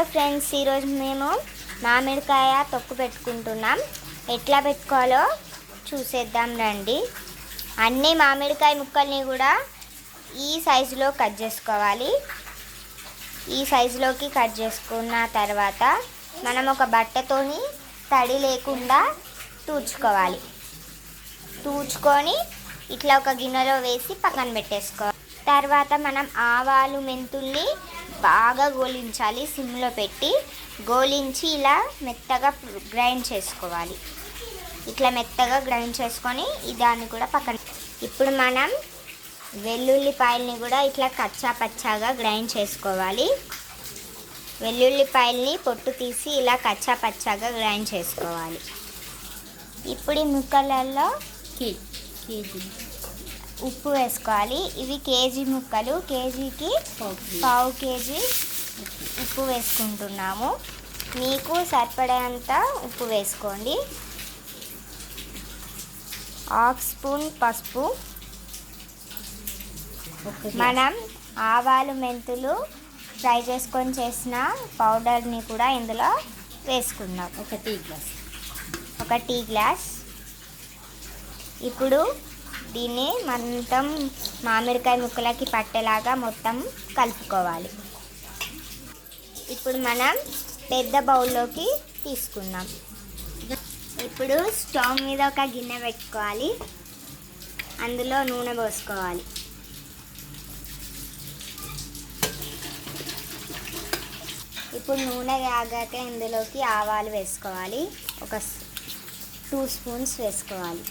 Friends ఈరోజు మేము మామిడికాయ తొక్కు పెట్టుకుంటున్నాం. ఎట్లా పెట్టుకోవాలో చూసేద్దాం రండి. అన్ని మామిడికాయ ముక్కల్ని కూడా ఈ సైజులో కట్ చేసుకోవాలి. ఈ సైజులోకి కట్ చేసుకున్న తర్వాత మనం ఒక బట్టతోని తడి లేకుండా తూచుకోవాలి. తూచుకొని ఇట్లా ఒక గిన్నెలో వేసి పక్కన పెట్టేసుకోవాలి. తర్వాత మనం ఆవాలు మెంతుల్ని బాగా గోలించాలి సిమ్లో పెట్టి. గోలించి ఇలా మెత్తగా గ్రైండ్ చేసుకోవాలి. ఇట్లా మెత్తగా గ్రైండ్ చేసుకొని దాన్ని కూడా పక్కన ఇప్పుడు మనం వెల్లుల్లిపాయల్ని కూడా ఇట్లా కచ్చా పచ్చాగా గ్రైండ్ చేసుకోవాలి. వెల్లుల్లిపాయల్ని పొట్టు తీసి ఇలా కచ్చా పచ్చాగా గ్రైండ్ చేసుకోవాలి. ఇప్పుడు ఈ ముక్కలలో కేజీ. ఉప్పు వేసుకోవాలి. ఇవి కేజీ ముక్కలు. కేజీకి పావు కేజీ. ఉప్పు వేసుకుంటున్నాము. మీకు సరిపడేంత ఉప్పు వేసుకోండి. హాఫ్ స్పూన్ పసుపు. మనం ఆవాలు మెంతులు ఫ్రై చేసుకొని చేసిన పౌడర్ని కూడా ఇందులో వేసుకుందాం. ఒక టీ గ్లాస్. ఒక టీ గ్లాస్. ఇప్పుడు దీన్ని మొత్తం మామిడికాయ ముక్కలకి పట్టేలాగా మొత్తం కలుపుకోవాలి. ఇప్పుడు మనం పెద్ద బౌల్లోకి తీసుకుందాం. ఇప్పుడు స్టవ్ మీద ఒక గిన్నె పెట్టుకోవాలి. అందులో నూనె పోసుకోవాలి. ఇప్పుడు నూనె కాగాక ఇందులోకి ఆవాలు వేసుకోవాలి. ఒక టూ స్పూన్స్ వేసుకోవాలి.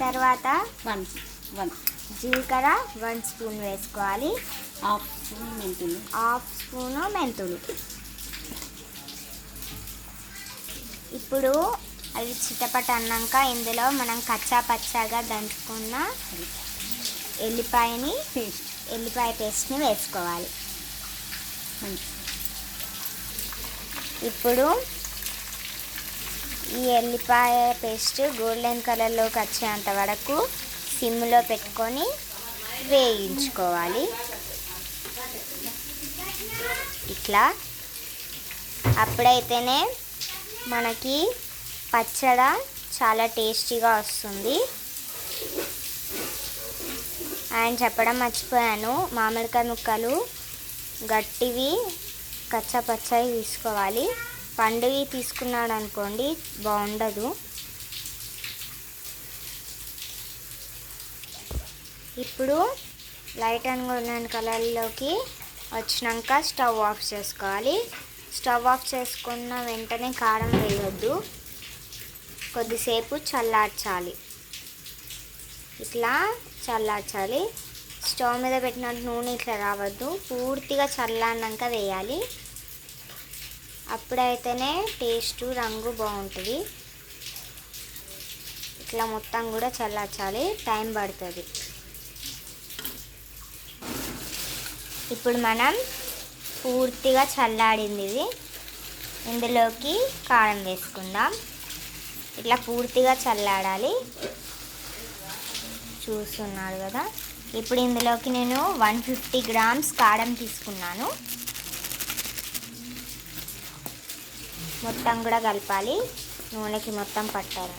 తర్వాత వన్ వన్. జీలకర్ర వన్ స్పూన్ వేసుకోవాలి. హాఫ్ స్పూన్ మెంతులు. హాఫ్ స్పూను మెంతులు. ఇప్పుడు అవి చిటపట అన్నాక ఇందులో మనం కచ్చా పచ్చాగా దంచుకున్న ఎల్లిపాయని పేస్ట్. ఎల్లిపాయ పేస్ట్ని వేసుకోవాలి. ఇప్పుడు ఈ ఎల్లిపాయ పేస్ట్ గోల్డెన్ కలర్లోకి వచ్చేంత వరకు సిమ్లో పెట్టుకొని వేయించుకోవాలి. ఇట్లా. అప్పుడైతేనే మనకి పచ్చడ చాలా టేస్టీగా వస్తుంది. ఆయన చెప్పడం మర్చిపోయాను మామిడికాయ ముక్కలు గట్టివి కచ్చపచ్చవి తీసుకోవాలి. పండువి తీసుకున్నాడు అనుకోండి బాగుండదు. ఇప్పుడు లైట్ అండ్ గోల్డెన్ కలర్లోకి వచ్చినాక స్టవ్ ఆఫ్ చేసుకోవాలి. స్టవ్ ఆఫ్ చేసుకున్న వెంటనే కారం వేయొద్దు. కొద్దిసేపు చల్లార్చాలి. ఇట్లా చల్లార్చాలి. స్టవ్ మీద పెట్టిన నూనె ఇట్లా రావద్దు. పూర్తిగా చల్లారినాక వేయాలి. అప్పుడైతేనే టేస్ట్ రంగు బాగుంటుంది. ఇట్లా మొత్తం కూడా చల్లార్చాలి. టైం పడుతుంది. ఇప్పుడు మనం పూర్తిగా చల్లాడింది ఇది. ఇందులోకి కారం వేసుకుందాం. ఇట్లా పూర్తిగా చల్లాడాలి చూస్తున్నారు కదా. ఇప్పుడు ఇందులోకి నేను వన్ ఫిఫ్టీ గ్రామ్స్ కారం తీసుకున్నాను. మొత్తం కూడా కలపాలి. నూనెకి మొత్తం పట్టాలి.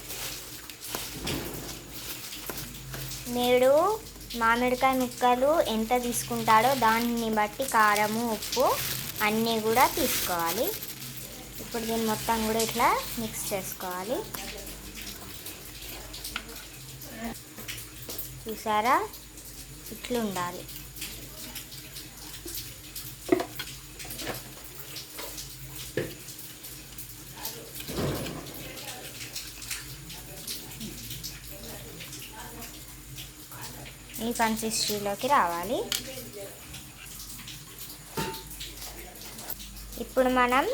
నేడు మామిడికాయ ముక్కలు ఎంత తీసుకుంటాడో దాన్ని బట్టి కారము ఉప్పు అన్నీ కూడా తీసుకోవాలి. ఇప్పుడు దీన్ని మొత్తం కూడా ఇట్లా మిక్స్ చేసుకోవాలి. చూసారా? ఇట్లుండాలి. ఈ కన్సిస్టెన్సీలోకి రావాలి. ఇప్పుడు మనం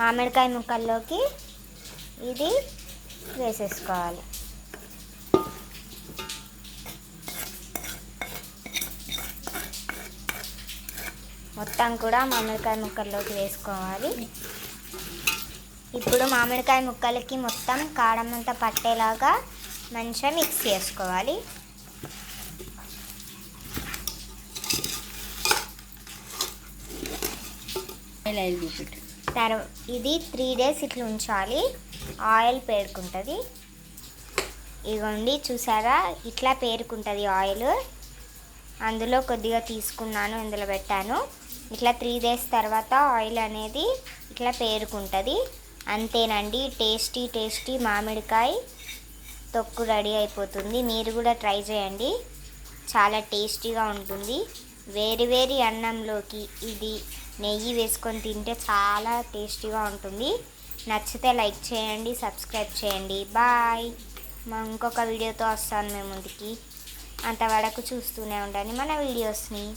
మామిడికాయ ముక్కల్లోకి ఇది వేసేసుకోవాలి. మొత్తం కూడా మామిడికాయ ముక్కల్లోకి వేసుకోవాలి. ఇప్పుడు మామిడికాయ ముక్కలకి మొత్తం కారం అంతా పట్టేలాగా మంచిగా మిక్స్ చేసుకోవాలి. ఆయిల్ చూపెట్టు తర్వా ఇది త్రీ డేస్ ఇట్లా ఉంచాలి. ఆయిల్ పేరుకుంటుంది. ఇగోండి చూసారా? ఇట్లా పేరుకుంటుంది ఆయిల్. అందులో కొద్దిగా తీసుకున్నాను ఇందులో పెట్టాను. ఇట్లా త్రీ డేస్ తర్వాత ఆయిల్ అనేది ఇట్లా పేరుకుంటుంది. అంతేనండి టేస్టీ టేస్టీ మామిడికాయ తొక్కు రెడీ అయిపోతుంది. మీరు కూడా ట్రై చేయండి. చాలా టేస్టీగా ఉంటుంది. వేరు వేడి అన్నంలోకి ఇది నెయ్యి వేసుకొని తింటే చాలా టేస్టీగా ఉంటుంది. నచ్చితే లైక్ చేయండి సబ్స్క్రైబ్ చేయండి. బాయ్. మా ఇంకొక వీడియోతో వస్తాను మేము ముందుకి. అంతవరకు చూస్తూనే ఉండండి మన వీడియోస్ని.